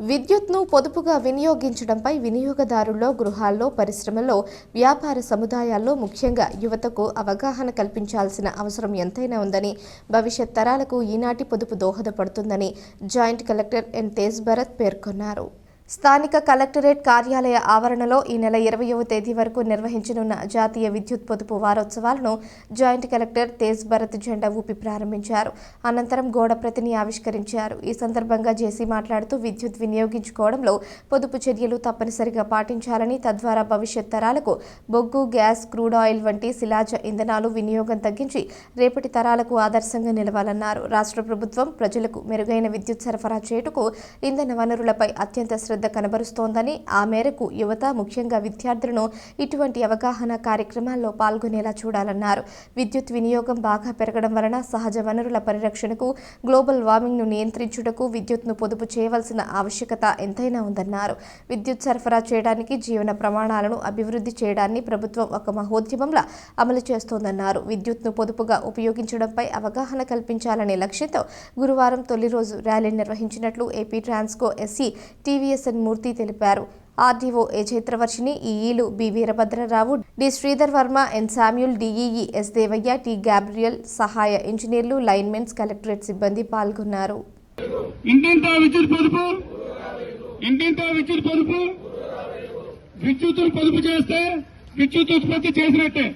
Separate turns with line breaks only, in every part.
విద్యుత్ను పొదుపుగా వినియోగించడంపై వినియోగదారుల్లో గృహాల్లో పరిశ్రమల్లో వ్యాపార సముదాయాల్లో ముఖ్యంగా యువతకు అవగాహన కల్పించాల్సిన అవసరం ఎంతైనా ఉందని భవిష్యత్ తరాలకు ఈనాటి పొదుపు దోహదపడుతుందని joint collector N Tej Bharath పేర్కొన్నారు. స్థానిక కలెక్టరేట్ కార్యాలయ ఆవరణలో ఈ నెల ఇరవయవ తేదీ వరకు నిర్వహించనున్న జాతీయ విద్యుత్ పొదుపు వారోత్సవాలను జాయింట్ కలెక్టర్ తేజ్ భరత్ జెండా ఊపి ప్రారంభించారు. అనంతరం గోడ ప్రతిని ఆవిష్కరించారు. ఈ సందర్భంగా జేసీ మాట్లాడుతూ విద్యుత్ వినియోగించుకోవడంలో పొదుపు చర్యలు తప్పనిసరిగా పాటించాలని తద్వారా భవిష్యత్ తరాలకు బొగ్గు గ్యాస్ క్రూడ్ ఆయిల్ వంటి శిలాజ ఇంధనాలు వినియోగం తగ్గించి రేపటి తరాలకు ఆదర్శంగా నిలవాలన్నారు. రాష్ట్ర ప్రభుత్వం ప్రజలకు మెరుగైన విద్యుత్ సరఫరా చేయుటకు ఇంధన వనరులపై అత్యంత శ్రద్ధ కనబరుస్తోందని ఆ మేరకు యువత ముఖ్యంగా విద్యార్థులను ఇటువంటి అవగాహన కార్యక్రమాల్లో పాల్గొనేలా చూడాలన్నారు. విద్యుత్ వినియోగం బాగా పెరగడం వలన సహజ వనరుల పరిరక్షణకు గ్లోబల్ వార్మింగ్ను నియంత్రించుటకు విద్యుత్ను పొదుపు చేయవలసిన ఆవశ్యకత ఎంతైనా ఉందన్నారు. విద్యుత్ సరఫరా చేయడానికి జీవన ప్రమాణాలను అభివృద్ధి చేయడాన్ని ప్రభుత్వం ఒక మహోద్యమంలా అమలు చేస్తోందన్నారు. విద్యుత్ను పొదుపుగా ఉపయోగించడంపై అవగాహన కల్పించాలనే లక్ష్యంతో గురువారం తొలి రోజు ర్యాలీ నిర్వహించినట్లు AP Transco SE TVS TVSN Murthy తెలిపారు. RDO A Chaitravarshini ఈఈలు B Veerabhadrarao D Sridhar Varma N Samuel DEE S Devaiah T Gabriel సహాయ ఇంజనీర్లు లైన్మెన్స్ కలెక్టరేట్ సిబ్బంది పాల్గొన్నారు.
ఇంటింటా విద్యుత్ పొదుపు? ఇంటింటా విద్యుత్ పొదుపు? విద్యుత్తును పొదుపు చేస్తే విద్యుత్ ఉత్పత్తి చేసినట్టే.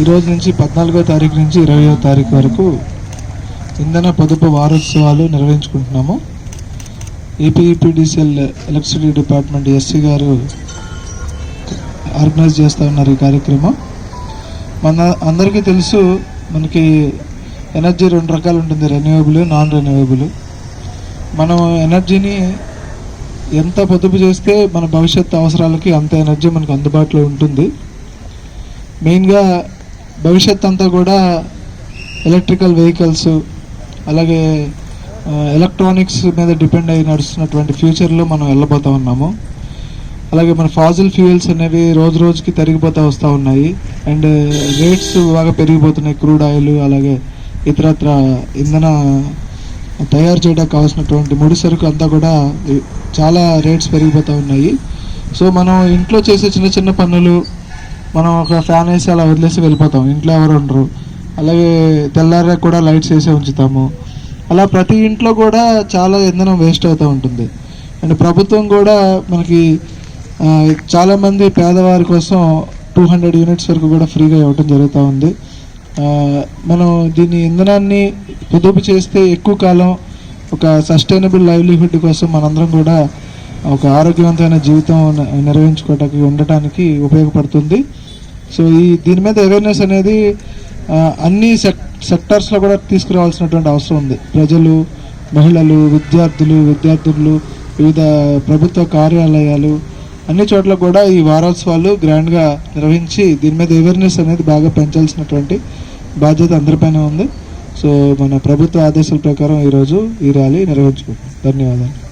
ఈ రోజు నుంచి పద్నాలుగో తారీఖు నుంచి ఇరవయో తారీఖు వరకు ఇంధన పొదుపు వారోత్సవాలు నిర్వహించుకుంటున్నాము. ఏపీఈపీడీసీఎల్ ఎలక్ట్రిసిటీ డిపార్ట్మెంట్ ఎస్సీ గారు ఆర్గనైజ్ చేస్తూ ఉన్నారు ఈ కార్యక్రమం. మన అందరికీ తెలుసు మనకి ఎనర్జీ రెండు రకాలు ఉంటుంది రెన్యూవబుల్ నాన్ రెన్యూవబుల్ మనం ఎనర్జీని ఎంత పొదుపు చేస్తే మన భవిష్యత్ అవసరాలకి అంత ఎనర్జీ మనకు అందుబాటులో ఉంటుంది. మెయిన్గా భవిష్యత్ అంతా కూడా ఎలక్ట్రికల్ వెహికల్స్ అలాగే ఎలక్ట్రానిక్స్ మీద డిపెండ్ అయి నడుస్తున్నటువంటి ఫ్యూచర్లో మనం వెళ్ళబోతా ఉన్నాము. అలాగే మన ఫాజిల్ ఫ్యూయల్స్ అనేవి రోజు రోజుకి తరిగిపోతూ వస్తూ ఉన్నాయి. అండ్ రేట్స్ uh, బాగా పెరిగిపోతున్నాయి. క్రూడ్ ఆయిల్ అలాగే ఇతరత్ర ఇంధన తయారు చేయడానికి కావాల్సినటువంటి ముడి సరుకు అంతా కూడా చాలా రేట్స్ పెరిగిపోతూ ఉన్నాయి. సో మనం ఇంట్లో చేసే చిన్న చిన్న పనులు మనం ఒక ఫ్యాన్ వేసి అలా వదిలేసి వెళ్ళిపోతాం. ఇంట్లో ఎవరు ఉండరు. అలాగే తెల్లారే కూడా లైట్స్ వేసే ఉంచుతాము. అలా ప్రతి ఇంట్లో కూడా చాలా ఇంధనం వేస్ట్ అవుతూ ఉంటుంది. అండ్ ప్రభుత్వం కూడా మనకి చాలామంది పేదవారి కోసం టూ హండ్రెడ్ యూనిట్స్ వరకు కూడా ఫ్రీగా ఇవ్వటం జరుగుతూ ఉంది. మనం దీని ఇంధనాన్ని పొదుపు చేస్తే ఎక్కువ కాలం ఒక సస్టైనబుల్ లైవ్లీహుడ్ కోసం మనందరం కూడా ఒక ఆరోగ్యవంతమైన జీవితం నిర్వహించుకోవటానికి ఉండటానికి ఉపయోగపడుతుంది. సో ఈ దీని మీద అవేర్నెస్ అనేది అన్ని సెక్ సెక్టార్స్లో కూడా తీసుకురావాల్సినటువంటి అవసరం ఉంది. ప్రజలు మహిళలు విద్యార్థులు విద్యార్థులు వివిధ ప్రభుత్వ కార్యాలయాలు అన్ని చోట్ల కూడా ఈ వారోత్సవాలు గ్రాండ్గా నిర్వహించి దీని మీద అవేర్నెస్ అనేది బాగా పెంచాల్సినటువంటి బాధ్యత అందరిపైన ఉంది. సో మన ప్రభుత్వ ఆదేశాల ప్రకారం ఈరోజు ఈ ర్యాలీ నిర్వహించుకుంటాం ధన్యవాదాలు.